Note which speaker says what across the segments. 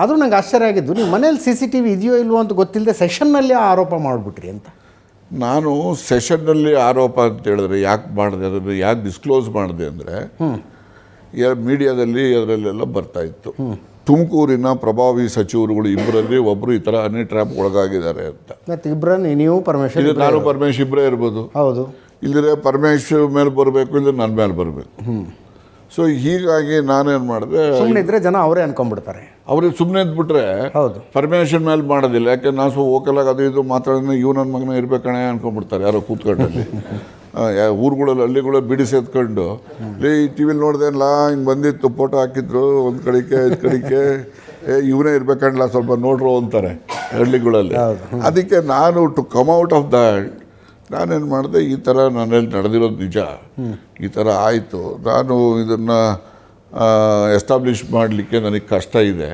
Speaker 1: ಆದರೂ ನಂಗೆ ಆಶ್ಚರ್ಯ ಆಗಿದ್ದು ನೀವು ಮನೇಲಿ ಸಿ ಸಿ ಟಿ ವಿ ಇದೆಯೋ ಇಲ್ವೋ ಅಂತ ಗೊತ್ತಿಲ್ಲದೆ ಸೆಷನ್ನಲ್ಲಿ ಆರೋಪ ಮಾಡಿಬಿಟ್ರಿ ಅಂತ.
Speaker 2: ನಾನು ಸೆಷನ್ನಲ್ಲಿ ಆರೋಪ ಅಂತ ಹೇಳಿದ್ರೆ ಯಾಕೆ ಮಾಡಿದೆ ಅದನ್ನು ಯಾಕೆ ಡಿಸ್ಕ್ಲೋಸ್ ಮಾಡಿದೆ ಅಂದರೆ ಮೀಡಿಯಾದಲ್ಲಿ ಅದರಲ್ಲೆಲ್ಲ ಬರ್ತಾ ಇತ್ತು. ತುಮಕೂರಿನ ಪ್ರಭಾವಿ ಸಚಿವರುಗಳು ಇಬ್ಬರಲ್ಲಿ ಒಬ್ಬರು ಈ ಥರ ಹನಿ ಟ್ರ್ಯಾಪ್ ಒಳಗಾಗಿದ್ದಾರೆ ಅಂತ.
Speaker 1: ಮತ್ತು ಇಬ್ಬರನ್ನು ನೀವು ಪರಮೇಶ್
Speaker 2: ಇದು ನಾನು. ಪರಮೇಶ್ ಇಬ್ಬರೇ ಇರ್ಬೋದು.
Speaker 1: ಹೌದು.
Speaker 2: ಇಲ್ಲದ್ರೆ ಪರಮೇಶ್ ಮೇಲೆ ಬರಬೇಕು ಇಲ್ಲದೆ ನನ್ನ ಮೇಲೆ ಬರಬೇಕು. ಸೊ ಹೀಗಾಗಿ ನಾನೇನು ಮಾಡಿದೆ
Speaker 1: ಸುಮ್ಮನೆ ಇದ್ದರೆ ಜನ ಅವರೇ ಅನ್ಕೊಂಡ್ಬಿಡ್ತಾರೆ.
Speaker 2: ಅವ್ರಿಗೆ ಸುಮ್ಮನೆ ಇದ್ಬಿಟ್ರೆ
Speaker 1: ಹೌದು.
Speaker 2: ಪರ್ಮಿಷನ್ ಮೇಲೆ ಮಾಡೋದಿಲ್ಲ. ಯಾಕೆ ನಾನು ಸ್ವಲ್ಪ ಆಗಿ ಅದು ಇದು ಮಾತಾಡಿದ್ರೆ ಇವ್ ನನ್ನ ಮಗನ ಇರ್ಬೇಕಣೆ ಅನ್ಕೊಂಡ್ಬಿಡ್ತಾರೆ. ಯಾರೋ ಕೂತ್ಕೊಂಡಲ್ಲಿ. ಊರುಗಳಲ್ಲಿ ಹಳ್ಳಿಗಳಲ್ಲಿ ಬಿಡಿಸಿ ಎತ್ಕೊಂಡು ಲೇ ಈ ಟಿ ವಿಲಿ ನೋಡ್ದೇನಲ್ಲ ಹಿಂಗೆ ಬಂದಿತ್ತು ಫೋಟೋ ಹಾಕಿದ್ರು ಒಂದು ಕಡೆಗೆ ಐದು ಕಡೆಗೆ. ಏ ಇವನೇ ಇರ್ಬೇಕಂಡ್ಲ ಸ್ವಲ್ಪ ನೋಡ್ರು ಅಂತಾರೆ ಹಳ್ಳಿಗಳಲ್ಲಿ. ಅದಕ್ಕೆ ನಾನು to come out of that ನಾನೇನು ಮಾಡಿದೆ ಈ ಥರ ನನ್ನಲ್ಲಿ ನಡೆದಿರೋದು ನಿಜ. ಈ ಥರ ಆಯಿತು. ನಾನು ಇದನ್ನು ಎಸ್ಟಾಬ್ಲಿಷ್ ಮಾಡಲಿಕ್ಕೆ ನನಗೆ ಕಷ್ಟ ಇದೆ.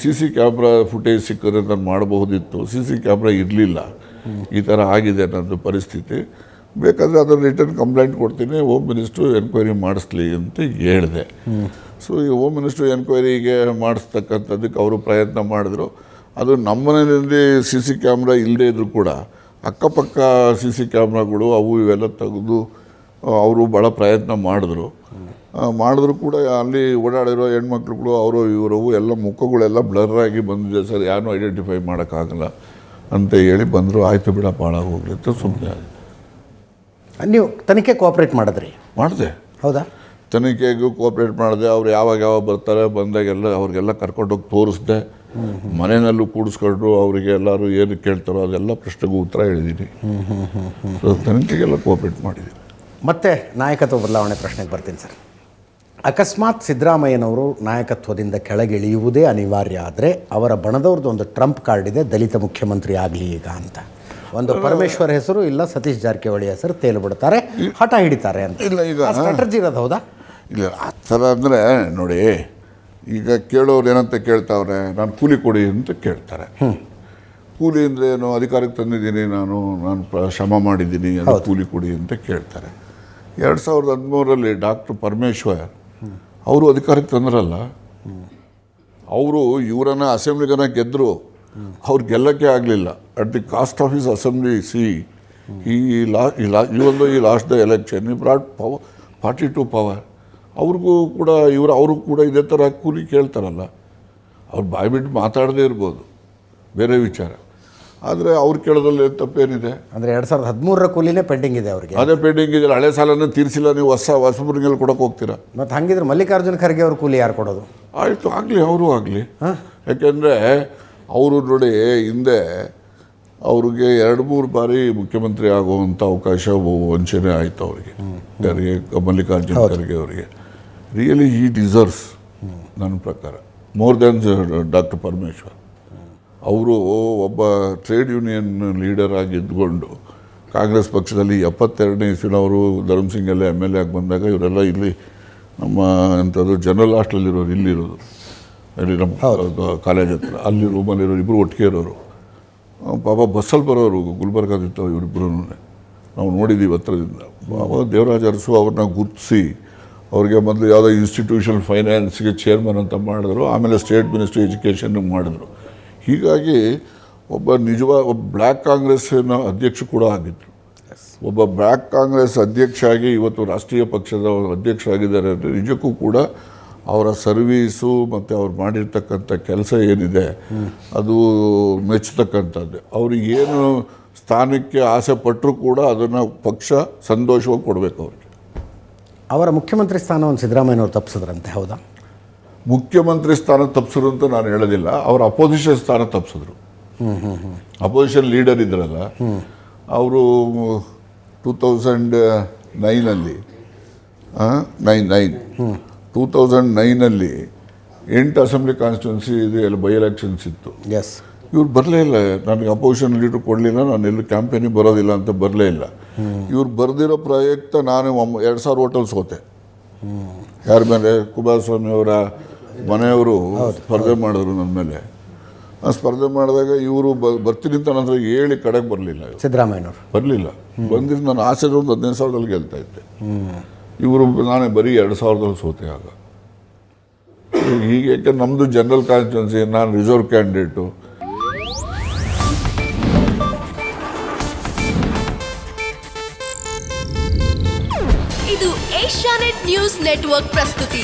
Speaker 2: ಸಿ ಸಿ ಕ್ಯಾಮ್ರಾ ಫುಟೇಜ್ ಸಿಕ್ಕಿದ್ರೆ ನಾನು ಮಾಡಬಹುದಿತ್ತು. ಸಿ ಸಿ ಕ್ಯಾಮ್ರಾ ಇರಲಿಲ್ಲ. ಈ ಥರ ಆಗಿದೆ ನನ್ನದು ಪರಿಸ್ಥಿತಿ. ಬೇಕಾದರೆ ಅದರ ರಿಟರ್ನ್ ಕಂಪ್ಲೇಂಟ್ ಕೊಡ್ತೀನಿ. ಹೋಮ್ ಮಿನಿಸ್ಟ್ರು ಎನ್ಕ್ವೈರಿ ಮಾಡಿಸ್ಲಿ ಅಂತ ಹೇಳಿದೆ. ಸೊ ಈ ಹೋಮ್ ಮಿನಿಸ್ಟ್ರು ಎನ್ಕ್ವೈರಿಗೆ ಮಾಡಿಸ್ತಕ್ಕಂಥದ್ದಕ್ಕೆ ಅವರು ಪ್ರಯತ್ನ ಮಾಡಿದ್ರು. ಅದು ನಮ್ಮನೆಯಲ್ಲಿ ಸಿ ಸಿ ಕ್ಯಾಮ್ರಾ ಇಲ್ಲದೇ ಇದ್ದರೂ ಕೂಡ ಅಕ್ಕಪಕ್ಕ ಸಿ ಸಿ ಕ್ಯಾಮ್ರಾಗಳು ಅವು ಇವೆಲ್ಲ ತೆಗೆದು ಅವರು ಭಾಳ ಪ್ರಯತ್ನ ಮಾಡಿದ್ರು. ಮಾಡಿದ್ರು ಕೂಡ ಅಲ್ಲಿ ಓಡಾಡಿರೋ ಹೆಣ್ಮಕ್ಳುಗಳು ಅವರು ಇವರು ಎಲ್ಲ ಮುಖಗಳೆಲ್ಲ ಬ್ಲರ್ ಆಗಿ ಬಂದಿದೆ. ಸರ್ ಯಾರನ್ನೂ ಐಡೆಂಟಿಫೈ ಮಾಡೋಕ್ಕಾಗಲ್ಲ ಅಂತ ಹೇಳಿ ಬಂದರು. ಆಯಿತು ಬಿಡ ಭಾಳ ಅಂತ ಸುಮ್ಮನೆ
Speaker 1: ನೀವು ತನಿಖೆ ಕೋಆಪ್ರೇಟ್ ಮಾಡಿದ್ರಿ?
Speaker 2: ಮಾಡಿದೆ.
Speaker 1: ಹೌದಾ?
Speaker 2: ತನಿಖೆಗೂ ಕೋಆಪ್ರೇಟ್ ಮಾಡಿದೆ. ಅವ್ರು ಯಾವಾಗ ಯಾವಾಗ ಬರ್ತಾರೆ ಬಂದಾಗೆಲ್ಲ ಅವ್ರಿಗೆಲ್ಲ ಕರ್ಕೊಂಡೋಗಿ ತೋರಿಸ್ದೆ. ಮನೆಯಲ್ಲೂ ಕೂಡಿಸ್ಕೊಂಡ್ರು. ಅವರಿಗೆ ಎಲ್ಲರೂ ಏನು ಕೇಳ್ತಾರೋ ಅದೆಲ್ಲ ಪ್ರಶ್ನೆಗೂ ಉತ್ತರ ಹೇಳಿದ್ದೀನಿ ತನಿಖೆಗೆಲ್ಲ ಕೋಆಪ್ರೇಟ್ ಮಾಡಿದ್ದೀನಿ
Speaker 1: ಮತ್ತೆ ನಾಯಕತ್ವ ಬದಲಾವಣೆ ಪ್ರಶ್ನೆಗೆ ಬರ್ತೀನಿ ಸರ್. ಅಕಸ್ಮಾತ್ ಸಿದ್ದರಾಮಯ್ಯನವರು ನಾಯಕತ್ವದಿಂದ ಕೆಳಗಿಳಿಯುವುದೇ ಅನಿವಾರ್ಯ ಆದರೆ ಅವರ ಬಣದವ್ರದ್ದು ಒಂದು ಟ್ರಂಪ್ ಕಾರ್ಡ್ ಇದೆ ದಲಿತ ಮುಖ್ಯಮಂತ್ರಿ ಆಗಲಿ ಈಗ ಅಂತ. ಒಂದು ಪರಮೇಶ್ವರ್ ಹೆಸರು ಇಲ್ಲ ಸತೀಶ್ ಜಾರಕಿಹೊಳಿ ಹೆಸರು ತೇಲು ಬಿಡ್ತಾರೆ ಹಠ ಹಿಡಿತಾರೆ ಅಂತ.
Speaker 2: ಇಲ್ಲ ಈಗ
Speaker 1: ಸ್ಟ್ರಾಟಜಿ ಇರೋದು ಹೌದಾ?
Speaker 2: ಇಲ್ಲ ಆ ಥರ ಅಂದರೆ ನೋಡಿ ಈಗ ಕೇಳೋರು ಏನಂತ ಕೇಳ್ತಾವ್ರೆ ನಾನು ಕೂಲಿ ಕೊಡಿ ಅಂತ ಕೇಳ್ತಾರೆ. ಕೂಲಿ ಅಂದರೆ ಏನು ಅಧಿಕಾರಕ್ಕೆ ತಂದಿದ್ದೀನಿ ನಾನು ನಾನು ಶ್ರಮ ಮಾಡಿದ್ದೀನಿ ಅದು ಕೂಲಿ ಕೊಡಿ ಅಂತ ಕೇಳ್ತಾರೆ. ಎರಡು ಸಾವಿರದ ಹದಿಮೂರರಲ್ಲಿ ಡಾಕ್ಟರ್ ಪರಮೇಶ್ವರ್ ಅವರು ಅಧಿಕಾರಕ್ಕೆ ತಂದ್ರಲ್ಲ. ಅವರು ಇವರನ್ನ ಅಸೆಂಬ್ಲಿಗನ ಗೆದ್ದರು ಅವ್ರು ಗೆಲ್ಲಕ್ಕೆ ಆಗಲಿಲ್ಲ. At the cost of his assembly C ಈ ಲಾ ಈ ಲಾ ಈ ಲಾಸ್ಟ್ ದ ಎಲೆಕ್ಷನ್ ಈ broad power forty two power ಅವ್ರಿಗೂ ಕೂಡ, ಇವರು, ಅವರು ಕೂಡ ಇದೇ ಥರ ಕೂಲಿ ಕೇಳ್ತಾರಲ್ಲ. ಅವ್ರು ಬಾಯ್ಬಿಟ್ಟು ಮಾತಾಡದೇ ಇರ್ಬೋದು. ಬೇರೆ ವಿಚಾರ. ಆದರೆ ಅವ್ರು ಕೇಳೋದ್ರಲ್ಲಿ ತಪ್ಪೇನಿದೆ
Speaker 1: ಅಂದರೆ ಎರಡು ಸಾವಿರದ ಹದಿಮೂರರ ಕೂಲಿನೇ ಪೆಂಡಿಂಗ್ ಇದೆ ಅವರಿಗೆ.
Speaker 2: ಅದೇ ಪೆಂಡಿಂಗ್ ಇದೆ ಹಳೆ ಸಾಲನೇ ತೀರಿಸಿಲ್ಲ ನೀವು ಹೊಸ ಹೊಸಬ್ರಿಗೆಲ್ಲ ಕೊಡೋಕೆ ಹೋಗ್ತೀರಾ?
Speaker 1: ಮತ್ತು ಹಂಗಿದ್ರೆ ಮಲ್ಲಿಕಾರ್ಜುನ ಖರ್ಗೆ ಅವ್ರ ಕೂಲಿ ಯಾರು ಕೊಡೋದು?
Speaker 2: ಆಯಿತು ಆಗಲಿ ಅವರು ಆಗಲಿ. ಯಾಕೆಂದರೆ ಅವರು ನೋಡಿ ಹಿಂದೆ ಅವ್ರಿಗೆ ಎರಡು ಮೂರು ಬಾರಿ ಮುಖ್ಯಮಂತ್ರಿ ಆಗುವಂಥ ಅವಕಾಶ ವಂಚನೆ ಆಯಿತು ಅವರಿಗೆ. ಖರ್ಗೆ ಮಲ್ಲಿಕಾರ್ಜುನ ಖರ್ಗೆ ಅವರಿಗೆ. ರಿಯಲಿ ಈ ಡಿಸರ್ವ್ಸ್ ನನ್ನ ಪ್ರಕಾರ. ಮೋರ್ ದ್ಯಾನ್ ಡಾಕ್ಟರ್ ಪರಮೇಶ್ವರ್ ಅವರು ಒಬ್ಬ ಟ್ರೇಡ್ ಯೂನಿಯನ್ ಲೀಡರ್ ಆಗಿ ಇದ್ಕೊಂಡು ಕಾಂಗ್ರೆಸ್ ಪಕ್ಷದಲ್ಲಿ ಎಪ್ಪತ್ತೆರಡನೇ ಸಿಂಗ್ ಎಲ್ಲ ಎಂ ಎಲ್ ಎ ಆಗಿ ಬಂದಾಗ ಇವರೆಲ್ಲ ಇಲ್ಲಿ ನಮ್ಮ ಎಂಥದ್ದು ಜನರಲ್ ಹಾಸ್ಟೆಲಲ್ಲಿರೋರು ಇಲ್ಲಿರೋದು. ಅಲ್ಲಿ ನಮ್ಮ ಕಾಲೇಜ್ ಹತ್ರ. ಅಲ್ಲಿ ರೂಮಲ್ಲಿರೋರು ಇಬ್ಬರು ಒಟ್ಟಿಗೆ ಇರೋರು. ಪಾಪ ಬಸ್ಸಲ್ಲಿ ಬರೋರು ಗುಲ್ಬರ್ಗಾದಿತ್ತು ಇವರಿಬ್ಬರೂ ನಾವು ನೋಡಿದ್ದೀವಿ ಹತ್ರದಿಂದ. ಪಾಪ ದೇವರಾಜ ಅರಸು ಅವ್ರನ್ನ ಗುರುತಿಸಿ ಅವ್ರಿಗೆ ಮೊದಲು ಯಾವುದೋ ಇನ್ಸ್ಟಿಟ್ಯೂಷನ್ ಫೈನಾನ್ಸ್ಗೆ ಚೇರ್ಮನ್ ಅಂತ ಮಾಡಿದ್ರು ಆಮೇಲೆ ಸ್ಟೇಟ್ ಮಿನಿಸ್ಟ್ರಿ ಎಜುಕೇಷನ್ ಮಾಡಿದ್ರು. ಹೀಗಾಗಿ ಒಬ್ಬ ನಿಜವಾದ ಒಬ್ಬ ಬ್ಲ್ಯಾಕ್ ಕಾಂಗ್ರೆಸ್ಸಿನ ಅಧ್ಯಕ್ಷ ಕೂಡ ಆಗಿದ್ದರು ಒಬ್ಬ ಬ್ಲ್ಯಾಕ್ ಕಾಂಗ್ರೆಸ್ ಅಧ್ಯಕ್ಷ ಆಗಿ ಇವತ್ತು ರಾಷ್ಟ್ರೀಯ ಪಕ್ಷದ ಅಧ್ಯಕ್ಷ ಆಗಿದ್ದಾರೆ ಅಂದರೆ ನಿಜಕ್ಕೂ ಕೂಡ ಅವರ ಸರ್ವೀಸು ಮತ್ತು ಅವ್ರು ಮಾಡಿರ್ತಕ್ಕಂಥ ಕೆಲಸ ಏನಿದೆ ಅದು ಮೆಚ್ಚತಕ್ಕಂಥದ್ದು. ಅವ್ರಿಗೆ ಏನು ಸ್ಥಾನಕ್ಕೆ ಆಸೆ ಪಟ್ಟರೂ ಕೂಡ ಅದನ್ನು ಪಕ್ಷ ಸಂತೋಷವಾಗಿ ಕೊಡಬೇಕು ಅವ್ರಿಗೆ.
Speaker 1: ಅವರ ಮುಖ್ಯಮಂತ್ರಿ ಸ್ಥಾನವನ್ನು ಸಿದ್ದರಾಮಯ್ಯನವರು ತಪ್ಪಿಸಿದ್ರಂತೆ ಹೌದಾ?
Speaker 2: ಮುಖ್ಯಮಂತ್ರಿ ಸ್ಥಾನ ತಪ್ಪಿಸಿದ್ರು ಅಂತ ನಾನು ಹೇಳೋದಿಲ್ಲ ಅವರು ಅಪೋಸಿಷನ್ ಸ್ಥಾನ ತಪ್ಪಿಸಿದ್ರು ಅಪೋಸಿಷನ್ ಲೀಡರ್ ಇದ್ರಲ್ಲ ಅವರು ಟೂ ತೌಸಂಡ್ ನೈನಲ್ಲಿ ನೈನ್ ನೈನ್ ಟೂ ತೌಸಂಡ್ ನೈನಲ್ಲಿ ಎಂಟು ಅಸೆಂಬ್ಲಿ ಕಾನ್ಸ್ಟಿಟ್ಯೂನ್ಸಿ ಇದು ಎಲ್ಲ ಬೈ ಎಲೆಕ್ಷನ್ಸ್ ಇತ್ತು.
Speaker 1: ಎಸ್
Speaker 2: ಇವ್ರು ಬರಲೇ ಇಲ್ಲ ನನಗೆ ಅಪೋಸಿಷನ್ ಲೀಡರ್ ಕೊಡಲಿಲ್ಲ ನಾನು ಎಲ್ಲೂ ಕ್ಯಾಂಪೇನಿಗೆ ಬರೋದಿಲ್ಲ ಅಂತ ಬರಲೇ ಇಲ್ಲ. ಇವ್ರು ಬರೆದಿರೋ ಪ್ರಯುಕ್ತ ನಾನು ಎರಡು ಸಾವಿರ ಹೋಟೆಲ್ ಸೋತೆ. ಯಾರ ಮೇಲೆ? ಕುಮಾರಸ್ವಾಮಿ ಅವರ ಮನೆಯವರು ಸ್ಪರ್ಧೆ ಮಾಡಿದ್ರು ನನ್ನ ಮೇಲೆ. ಆ ಸ್ಪರ್ಧೆ ಮಾಡಿದಾಗ ಇವರು ಬರ್ತೀನಿ ಅಂತ ನನ್ನ ಹತ್ರ ಹೇಳಿ ಕಡೆಗೆ ಬರಲಿಲ್ಲ
Speaker 1: ಸಿದ್ದರಾಮಯ್ಯನವರು.
Speaker 2: ಬರಲಿಲ್ಲ. ಬಂದಿದ್ದು ನಾನು ಆಸೆ ಒಂದು ಹದಿನೈದು ಸಾವಿರದಲ್ಲಿ ಗೆಲ್ತಾ ಇದ್ದೆ. ಇವರು ನಾನೇ ಬರೀ ಎರಡು ಸಾವಿರದಲ್ಲಿ ಸೋತೆ ಆಗ. ಹೀಗೆ ಯಾಕೆ ನಮ್ಮದು ಜನರಲ್ ಕಾನ್ಸ್ಟಿಟ್ಯೂನ್ಸಿ ನಾನು ರಿಸರ್ವ್ ಕ್ಯಾಂಡಿಡೇಟು
Speaker 3: ಇದು ಏಷ್ಯಾನೆಟ್ ನ್ಯೂಸ್ ನೆಟ್ವರ್ಕ್ ಪ್ರಸ್ತುತಿ.